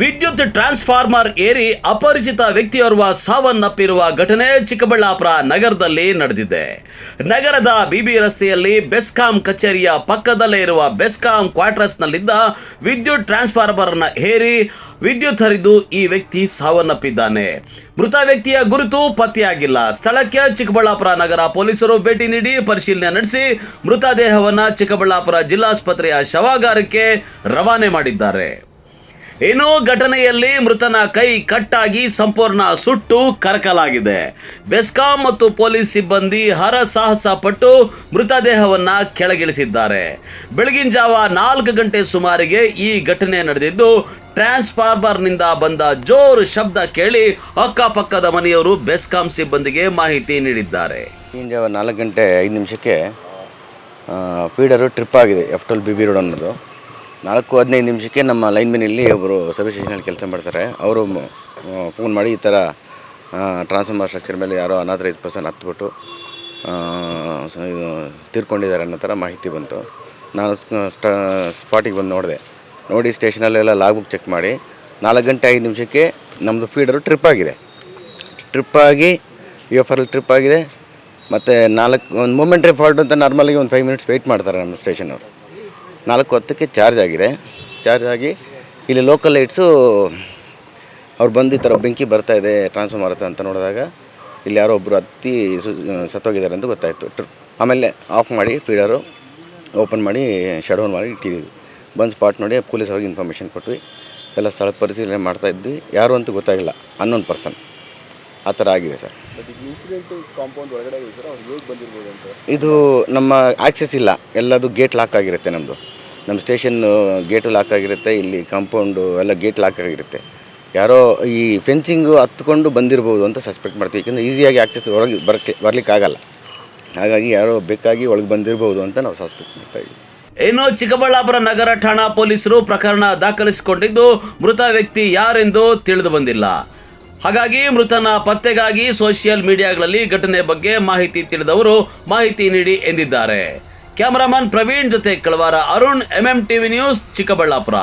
ವಿದ್ಯುತ್ ಟ್ರಾನ್ಸ್ಫಾರ್ಮರ್ ಏರಿ ಅಪರಿಚಿತ ವ್ಯಕ್ತಿಯೋರ್ವ ಸಾವನ್ನಪ್ಪಿರುವ ಘಟನೆ ಚಿಕ್ಕಬಳ್ಳಾಪುರ ನಗರದಲ್ಲಿ ನಡೆದಿದೆ. ನಗರದ ಬಿಬಿ ರಸ್ತೆಯಲ್ಲಿ ಬೆಸ್ಕಾಂ ಕಚೇರಿಯ ಪಕ್ಕದಲ್ಲೇ ಇರುವ ಬೆಸ್ಕಾಂ ಕ್ವಾರ್ಟರ್ಸ್ನಲ್ಲಿದ್ದ ವಿದ್ಯುತ್ ಟ್ರಾನ್ಸ್ಫಾರ್ಮರ್ನ ಏರಿ ವಿದ್ಯುತ್ ಹರಿದು ಈ ವ್ಯಕ್ತಿ ಸಾವನ್ನಪ್ಪಿದ್ದಾನೆ. ಮೃತ ವ್ಯಕ್ತಿಯ ಗುರುತು ಪತ್ತೆಯಾಗಿಲ್ಲ. ಸ್ಥಳಕ್ಕೆ ಚಿಕ್ಕಬಳ್ಳಾಪುರ ನಗರ ಪೊಲೀಸರು ಭೇಟಿ ನೀಡಿ ಪರಿಶೀಲನೆ ನಡೆಸಿ ಮೃತದೇಹವನ್ನು ಚಿಕ್ಕಬಳ್ಳಾಪುರ ಜಿಲ್ಲಾಸ್ಪತ್ರೆಯ ಶವಾಗಾರಕ್ಕೆ ರವಾನೆ ಮಾಡಿದ್ದಾರೆ. ಇನ್ನು ಘಟನೆಯಲ್ಲಿ ಮೃತನ ಕೈ ಕಟ್ಟಾಗಿ ಸಂಪೂರ್ಣ ಸುಟ್ಟು ಕರಕಲಾಗಿದೆ. ಬೆಸ್ಕಾಂ ಮತ್ತು ಪೊಲೀಸ್ ಸಿಬ್ಬಂದಿ ಹರಸಾಹಸ ಪಟ್ಟು ಮೃತದೇಹವನ್ನ ಕೆಳಗಿಳಿಸಿದ್ದಾರೆ. ಬೆಳಗಿನ ಜಾವ ನಾಲ್ಕು ಗಂಟೆ ಸುಮಾರಿಗೆ ಈ ಘಟನೆ ನಡೆದಿದ್ದು, ಟ್ರಾನ್ಸ್ಫಾರ್ಮರ್ನಿಂದ ಬಂದ ಜೋರು ಶಬ್ದ ಕೇಳಿ ಅಕ್ಕಪಕ್ಕದ ಮನೆಯವರು ಬೆಸ್ಕಾಂ ಸಿಬ್ಬಂದಿಗೆ ಮಾಹಿತಿ ನೀಡಿದ್ದಾರೆ. ನಾಲ್ಕು ಗಂಟೆ ಐದು ನಿಮಿಷಕ್ಕೆ ಫೀಡರು ಟ್ರಿಪ್ ಆಗಿದೆ, F twelve B B road ಅನ್ನೋದು. ನಾಲ್ಕು ಹದಿನೈದು ನಿಮಿಷಕ್ಕೆ ನಮ್ಮ ಲೈನ್ಮನ್ ಒಬ್ಬರು ಸರ್ವಿಸ್ ಸ್ಟೇಷನಲ್ಲಿ ಕೆಲಸ ಮಾಡ್ತಾರೆ. ಅವರು ಫೋನ್ ಮಾಡಿ ಈ ಥರ ಟ್ರಾನ್ಸ್ಫಾರ್ಮರ್ ಸ್ಟ್ರಕ್ಚರ್ ಮೇಲೆ ಯಾರೋ ಅನಾಥರೈಸ್ ಪರ್ಸನ್ ಹತ್ಬಿಟ್ಟು ತೀರ್ಕೊಂಡಿದ್ದಾರೆ ಅನ್ನೋ ಥರ ಮಾಹಿತಿ ಬಂತು. ನಾನು ಸ್ಪಾಟಿಗೆ ಬಂದು ನೋಡಿದೆ. ನೋಡಿ ಸ್ಟೇಷನಲ್ಲೆಲ್ಲ ಲಾಗ್ ಬುಕ್ ಚೆಕ್ ಮಾಡಿ, ನಾಲ್ಕು ಗಂಟೆ ಐದು ನಿಮಿಷಕ್ಕೆ ನಮ್ಮದು ಫೀಡರು ಟ್ರಿಪ್ ಆಗಿದೆ. ಟ್ರಿಪ್ ಆಗಿ ಯು ಎಫ್ ಆರ್ ಟ್ರಿಪ್ ಆಗಿದೆ. ಮತ್ತು ನಾಲ್ಕು, ಒಂದು ಮೂಮೆಂಟ್ರಿ ಫಾಲ್ಟ್ ಅಂತ ನಾರ್ಮಲಾಗಿ ಒಂದು ಫೈವ್ ಮಿನಿಟ್ಸ್ ವೆಯ್ಟ್ ಮಾಡ್ತಾರೆ ನಮ್ಮ ಸ್ಟೇಷನ್ ಅವರು. ನಾಲ್ಕು ಹೊತ್ತಕ್ಕೆ ಚಾರ್ಜ್ ಆಗಿದೆ. ಚಾರ್ಜ್ ಆಗಿ ಇಲ್ಲಿ ಲೋಕಲ್ ಲೈಟ್ಸು ಅವ್ರು ಬಂದು ಈ ಥರ ಬೆಂಕಿ ಬರ್ತಾ ಇದೆ ಟ್ರಾನ್ಸ್ಫಾರ್ಮರ್ ಹತ್ರ ಅಂತ ನೋಡಿದಾಗ ಇಲ್ಲಿ ಯಾರೋ ಒಬ್ಬರು ಹತ್ತಿ ಸು ಸತ್ತೋಗಿದ್ದಾರೆ ಅಂತ ಗೊತ್ತಾಯಿತು. ಟ್ರಿಪ್ ಆಮೇಲೆ ಆಫ್ ಮಾಡಿ ಫೀಡರು ಓಪನ್ ಮಾಡಿ ಶಟ್ ಡೌನ್ ಮಾಡಿ ಇಟ್ಟಿದ್ದೀವಿ. ಬಂದು ಸ್ಪಾಟ್ ನೋಡಿ ಪೊಲೀಸ್ ಅವ್ರಿಗೆ ಇನ್ಫಾರ್ಮೇಷನ್ ಕೊಟ್ವಿ. ಎಲ್ಲ ಸ್ಥಳ ಪರಿಶೀಲನೆ ಮಾಡ್ತಾ ಇದ್ವಿ. ಯಾರು ಅಂತ ಗೊತ್ತಾಗಿಲ್ಲ. ಅನ್ನೊಂದು ಪರ್ಸನ್ ಆ ಥರ ಆಗಿದೆ ಸರ್. ಇದು ನಮ್ಮ ಆಕ್ಸೆಸ್ ಇಲ್ಲ. ಎಲ್ಲದು ಗೇಟ್ ಲಾಕ್ ಆಗಿರುತ್ತೆ ನಮ್ಮದು ನಮ್ಮ ಸ್ಟೇಷನ್ನು ಗೇಟು ಲಾಕ್ ಆಗಿರುತ್ತೆ. ಇಲ್ಲಿ ಕಾಂಪೌಂಡು ಎಲ್ಲ ಗೇಟ್ ಲಾಕ್ ಆಗಿರುತ್ತೆ. ಯಾರೋ ಈ ಫೆನ್ಸಿಂಗು ಹತ್ಕೊಂಡು ಬಂದಿರ್ಬೋದು ಅಂತ ಸಸ್ಪೆಕ್ಟ್ ಮಾಡ್ತೀವಿ. ಯಾಕಂದರೆ ಈಸಿಯಾಗಿ ಆಕ್ಸೆಸ್ ಒಳಗೆ ಬರಕ್ಕೆ ಬರಲಿಕ್ಕಾಗಲ್ಲ ಹಾಗಾಗಿ ಯಾರೋ ಬೇಕಾಗಿ ಒಳಗೆ ಬಂದಿರ್ಬೋದು ಅಂತ ನಾವು ಸಸ್ಪೆಕ್ಟ್ ಮಾಡ್ತಾ ಇದ್ದೀವಿ. ಇನ್ನು ಚಿಕ್ಕಬಳ್ಳಾಪುರ ನಗರ ಠಾಣಾ ಪೊಲೀಸರು ಪ್ರಕರಣ ದಾಖಲಿಸಿಕೊಂಡಿದ್ದು ಮೃತ ವ್ಯಕ್ತಿ ಯಾರೆಂದು ತಿಳಿದು ಬಂದಿಲ್ಲ. ಹಾಗಾಗಿ ಮೃತನ ಪತ್ತೆಗಾಗಿ ಸೋಷಿಯಲ್ ಮೀಡಿಯಾಗಳಲ್ಲಿ ಘಟನೆ ಬಗ್ಗೆ ಮಾಹಿತಿ ತಿಳಿದವರು ಮಾಹಿತಿ ನೀಡಿ ಎಂದಿದ್ದಾರೆ. ಕ್ಯಾಮರಾಮನ್ ಪ್ರವೀಣ್ ಜೊತೆ ಕಳವಾರ Arun MM TV news Chikkaballapur.